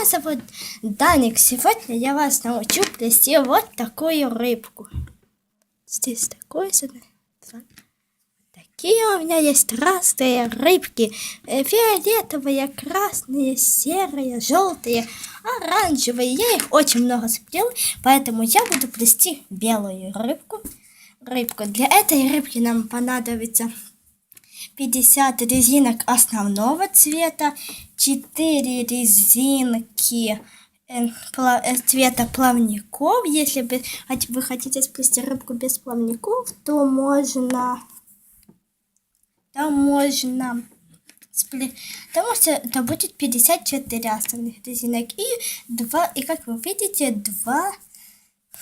Меня зовут Даник. Сегодня я вас научу плести вот такую рыбку. Здесь такой, сюда. Такие у меня есть разные рыбки. Э, Фиолетовые, красные, серые, желтые, оранжевые. Я их очень много сплел, поэтому я буду плести белую рыбку. Рыбку. Для этой рыбки нам понадобится 50 резинок основного цвета, 4 резинки э, пла- э, цвета плавников. Если вы хотите сплести рыбку без плавников, то можно, то можно спле- Потому что это будет 54 основных резинок и два, и как вы видите, два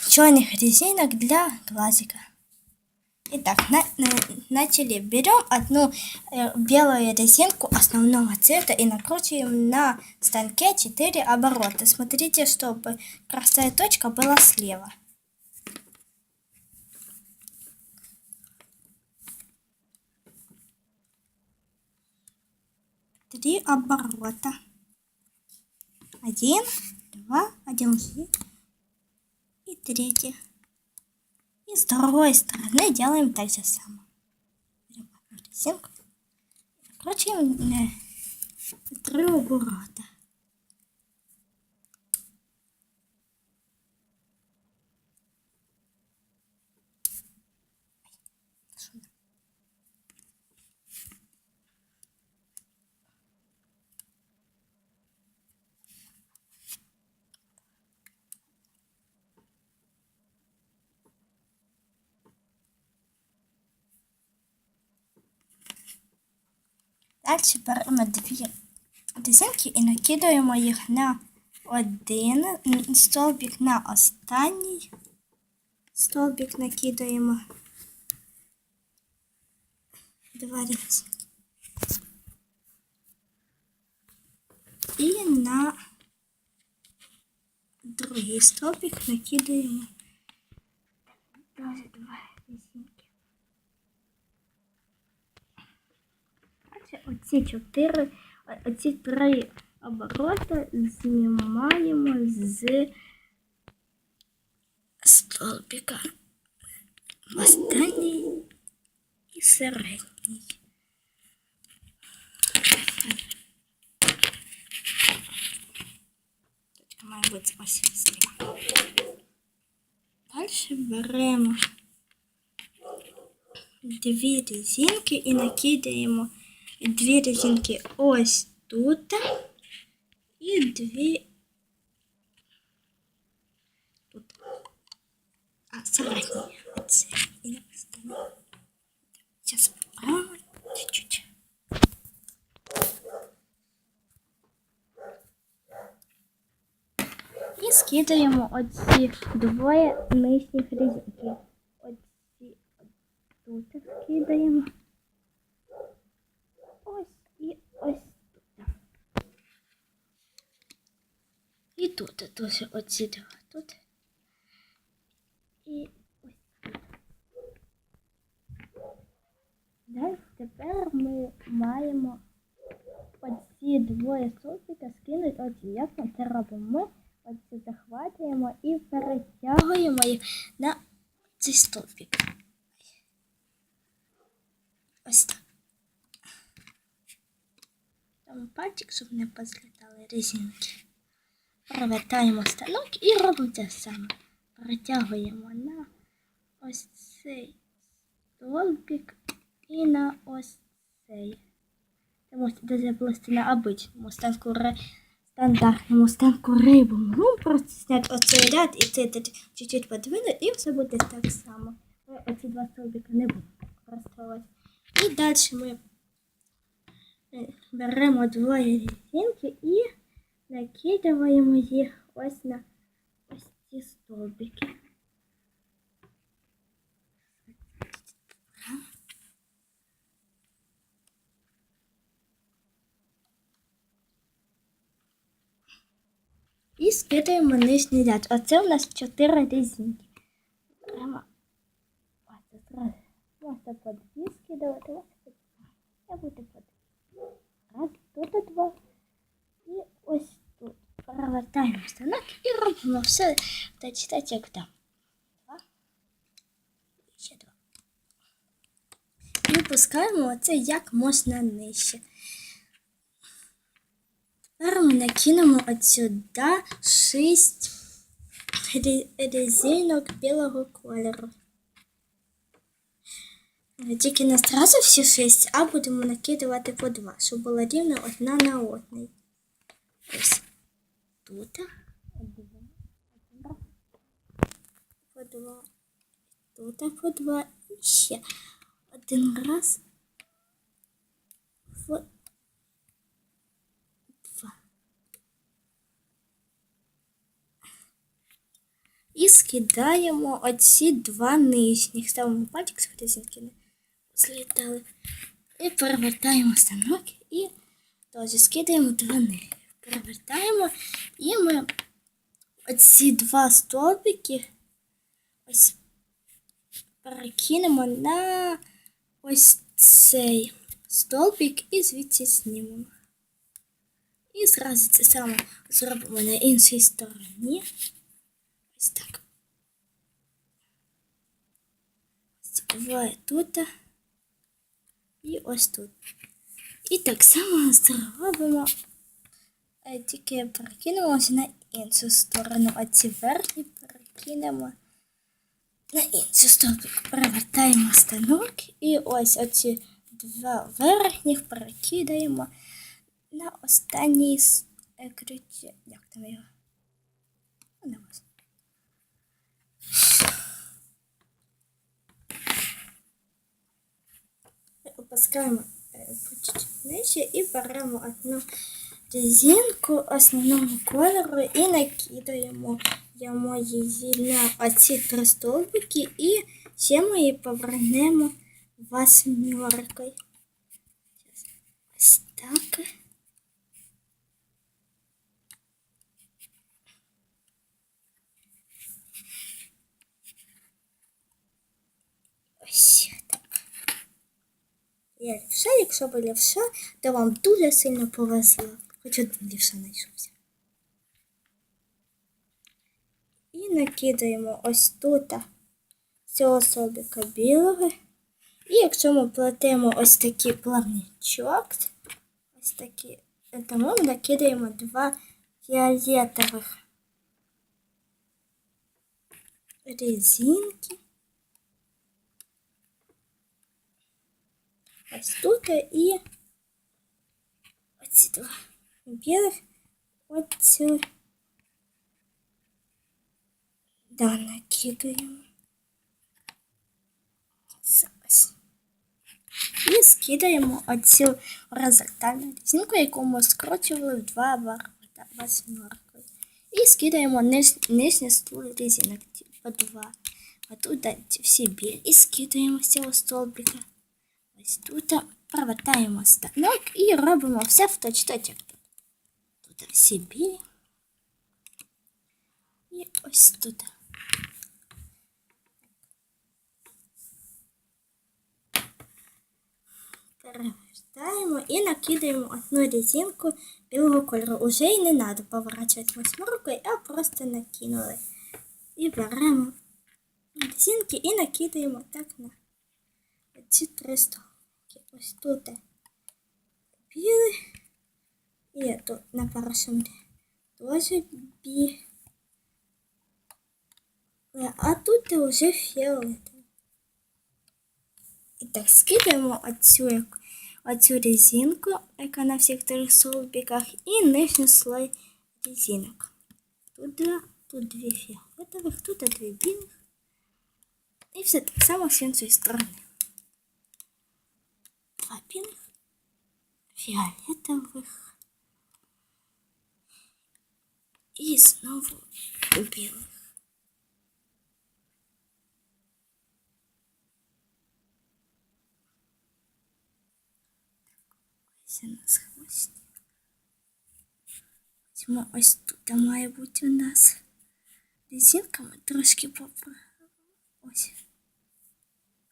черных резинок для глазика. Итак, на- начали. Берем одну э, белую резинку основного цвета и накручиваем на станке 4 оборота. Смотрите, чтобы красная точка была слева. Три оборота. Один, два, один и третий. С другой стороны делаем так же самое. Берем резинку, накручиваем на Далі беремо дві резинки і накидаємо їх на один столбик, на останній столбик накидаємо два резинки. І на другий столбик накидаємо теж два резинки. Далі Оці чотири, оці три обороти знімаємо з столбика. Останній і середній. Точка має бути ось зліва. Далі беремо дві резинки і накидаємо дві резинки ось тут і дві тут. А середні. Оце. І на останній. Зараз поправимо чуть-чуть. І скидаємо оці двоє нижніх резинки. Оці тут скидаємо. Ось тут. І тут теж оці два тут. І ось тут. Далі тепер ми маємо оці двоє стовпика скинути оці. Як ми це робимо? Ми оці захватуємо і перетягуємо їх на цей стовпик. Ось так. Там пальчик, щоб не позлітали резинки. Провертаємо станок і робимо те саме. Перетягуємо на ось цей столбик і на ось цей. Це можете просто на обичному станку стандартному станку рибому. Ну, просто зняти оцей ряд і це тут чуть-чуть і все буде так само. Оці два столбика не будемо використовувати. І далі ми беремо двоє резинки і накидаємо їх ось на ось ці столбики. І скидаємо нижній ряд. Оце у нас чотири резинки. Беремо ось це зразу. Можна по дві скидувати, можна. Я буду по Провертаємо станок і робимо все та читати, як там. Два. Ще два. І оце як можна нижче. Тепер ми накинемо от сюди шість резинок білого кольору. Тільки не зразу всі шість, а будемо накидувати по два, щоб було рівно одна на одній. Ось тут. По два. Тут по два. І ще один раз. По два. І скидаємо оці два нижніх. Ставимо пальчик резинки не злітали. І перевертаємо станок і теж скидаємо два нижніх. Перевертаємо і ми оці два стовпики ось перекинемо на ось цей стовпик і звідси знімемо. І зразу це саме зробимо на іншій стороні. Ось так. Ось Буває тут. І ось тут. І так само зробимо. Е, Тільки перекинемося на іншу сторону. А ці верхні перекинемо на іншу сторону. Перевертаємо станок. І ось оці два верхніх перекидаємо на останній е, ключі. Як там його? Ну. Опускаємо е, чуть-чуть нижче і беремо одну резинку основному кольору і накидаємо її на оці три стовбики і ще ми її повернемо восьмеркою. Ось так. Ось так. Я лівша, якщо ви лівша, то вам дуже сильно повезло. Хоч один лівша знайшовся. І накидаємо ось тут цього собіка білого. І якщо ми плетемо ось такий плавничок, ось такі, тому ми накидаємо два фіолетових резинки. Ось тут і оці два білих оцю да, накидаємо. Ось. І скидаємо оцю горизонтальну резинку, яку ми скручували в два ворота восьмеркою. І скидаємо ниж, стул резинок по два. А тут всі білі. І скидаємо з цього столбика. Ось тут провертаємо станок і робимо все в як тут. Тут. І ось тут. Перевертаємо і накидаємо одну резинку білого кольору. Уже й не треба поворачувати восьмеркою, а просто накинули. І беремо резинки і накидаємо так на ці три столбики. Ось тут білий. І тут на першому теж білий. А тут вже фіолетовий. І так скидаємо оцю, як- оцю резинку, яка на всіх трьох столбиках, і нижній слой резинок. Тут, два- тут дві фіолетових, тут дві білих. І все так само з іншої сторони. Два білих, фіолетових. І знову білих. Ось у нас хвостик. Ось, ось тут має бути у нас резинка. Ми трошки поправимо. Ось.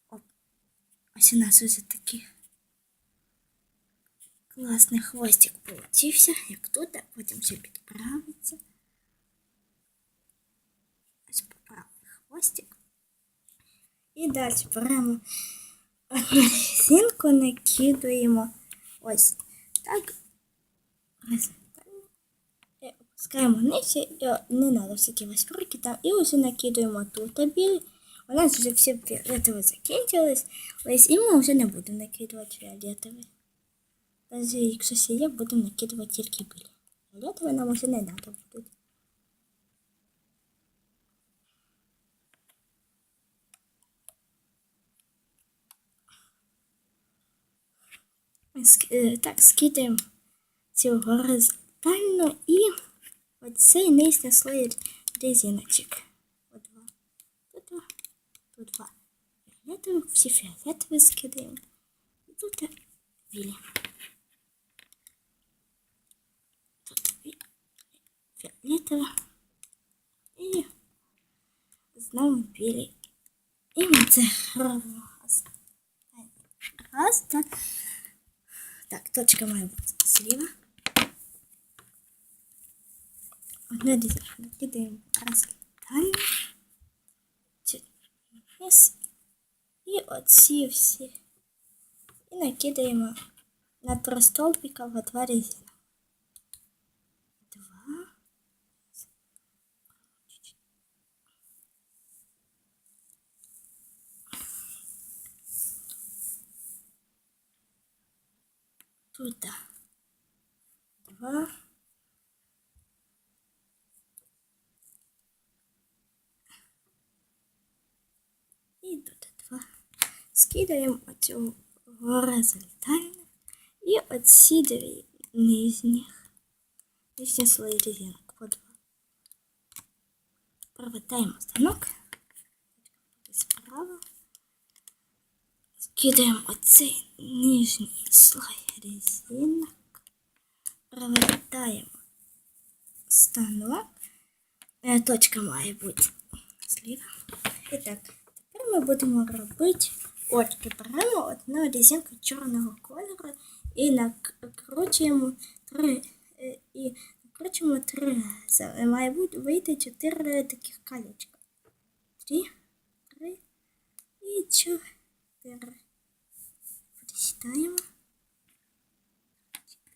Оп. Ось у нас уже такі Класний хвостик получився, як тут, а потім ще підправиться. Хвостик. І далі беремо одну резинку, накидуємо ось так. І опускаємо вниз, і не треба всякі восьмерки там. І ось накидуємо тут білі. У нас вже всі фіолетові закінчились. Ось і ми вже не будемо накидувати фіолетові. Навіть якщо є, будемо накидувати тільки білі. Фіолетові нам вже не треба буде. Так, скидаємо цю горизонтально і оцей нижній слой резиночок. От два. Тут два. Тут два. Фіолетові, всі фіолетові скидаємо. І тут білі. Тут фіолетове. І знову білі. І ми це робимо. Раз, так. Так, точка має бути зліва. Одне десятку накидаємо розкидання. Вниз. І оці всі. І накидаємо на три столбика в два резина. Тут два. І тут два. Скидаємо оцю горизонтально і оці дві нижніх. Нижні слої резинок по два. Провертаємо станок. Справа. Скидаємо оцей нижній слой Резинок. Провертаємо станок. Е, Точка має бути зліва. І так, тепер ми будемо робити очки. Беремо одну резинку чорного кольору і накручуємо три е, і накручуємо три рази. Має бути вийти чотири таких колечка. Три, три і чотири. Присідаємо.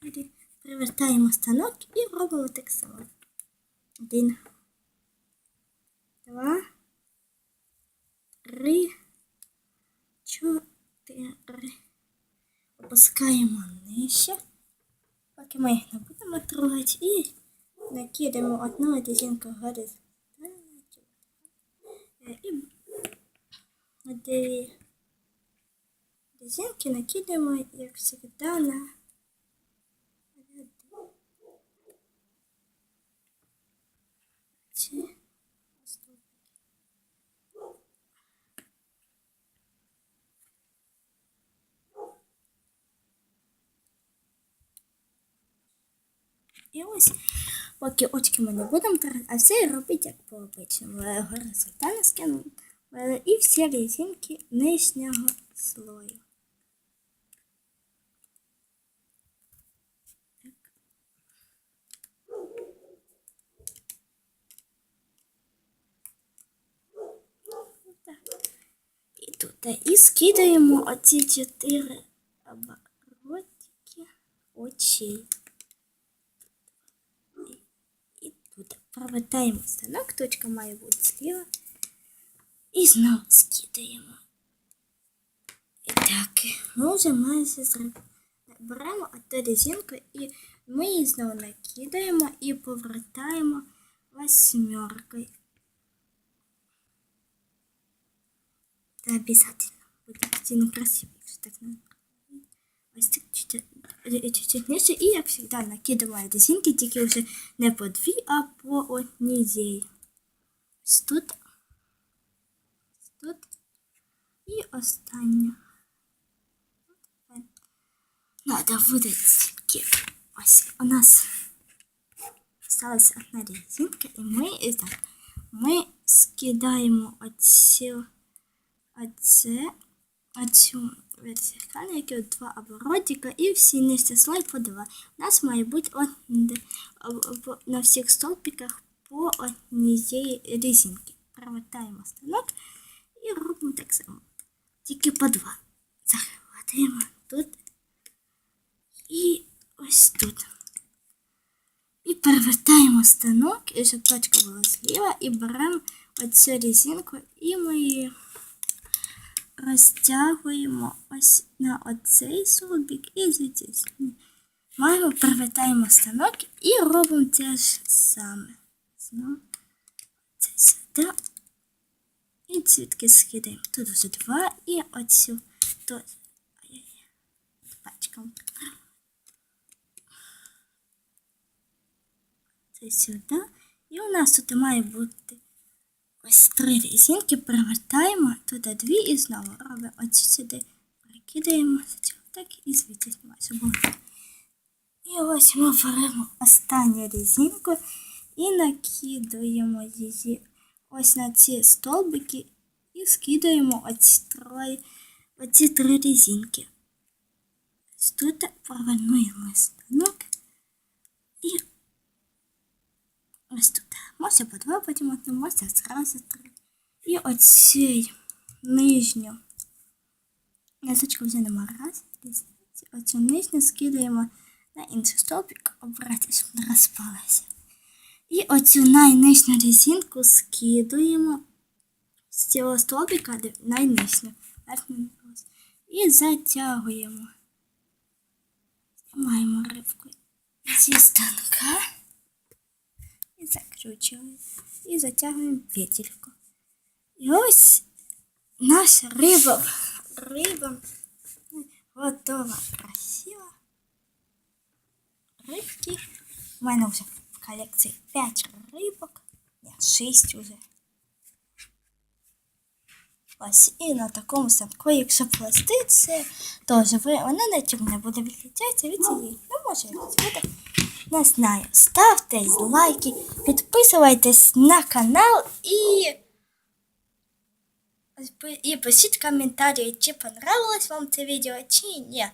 Чотири. Привертаємо станок і робимо так само. Один. Два. Три. Чотири. Опускаємо нижче. Поки ми їх не будемо трогати. І накидаємо одну резинку горизонтально. Е, І дві резинки накидаємо, як завжди, на ці стовпики. І ось, поки очки ми не будемо трогати, а все робити як по обичному. Горизонтально скинули. Е, І всі резинки нижнього слою. І тут і скидаємо оці чотири оборотики очей. провертаємо станок, точка має бути зліва. І знову скидаємо. І так, ми вже майже зробили. Беремо одну резинку і ми її знову накидаємо і повертаємо восьмеркою. Это обязательно будет один красивый. Так, ну, ось так чуть-чуть, е, чуть-чуть нижче. І, як завжди, накидаю резинки, тільки вже не по дві, а по одній. Ось тут. Ось тут. І остання. Надо видати тільки. Ось у нас осталась одна резинка, і ми, і так, ми скидаємо оцю оце, оцю вертикальники, два оборотика і всі нижчі слой по два. У нас має бути на всіх столбиках по однієї резинки. Провертаємо станок і робимо так само. Тільки по два. Захватуємо тут і ось тут. І перевертаємо станок, і щоб точка була зліва, і беремо оцю резинку, і ми її розтягуємо ось на оцей столбик і звідси. Маємо перевертаємо станок і робимо те ж саме. Знову це сюди. І цвітки скидаємо. Тут вже два і оцю тут. Пачком. Це сюди. І у нас тут має бути ось три резинки, перевертаємо туди дві і знову робимо оцю сюди, перекидаємо так і звідси знімаємо. І ось ми беремо останню резинку і накидуємо її ось на ці столбики і скидаємо оці три, оці три резинки. Ось Тут повернуємо станок і ось тут. Можна по два одну, можна зразу три. І оцей нижню язичку вже нема раз. Оцю нижню скидаємо на інший стовпик, обрати, щоб не розпалася. І оцю найнижню резинку скидуємо з цього стовпика найнижню. І затягуємо. Знімаємо рибку зі станка. І закручуємо. І затягуємо петельку. І ось наша риба, риба готова. Красиво. Рибки. У мене вже в колекції 5 рибок. Ні, 6 уже. Ось і на такому станку, якщо плести, це теж вона нічим не буде відлітатися від цієї. Ну, може, відсюди. Не знаю. Ставте лайки, підписуйтесь на канал і. І пишіть коментарі, чи понравилось вам це відео, чи ні.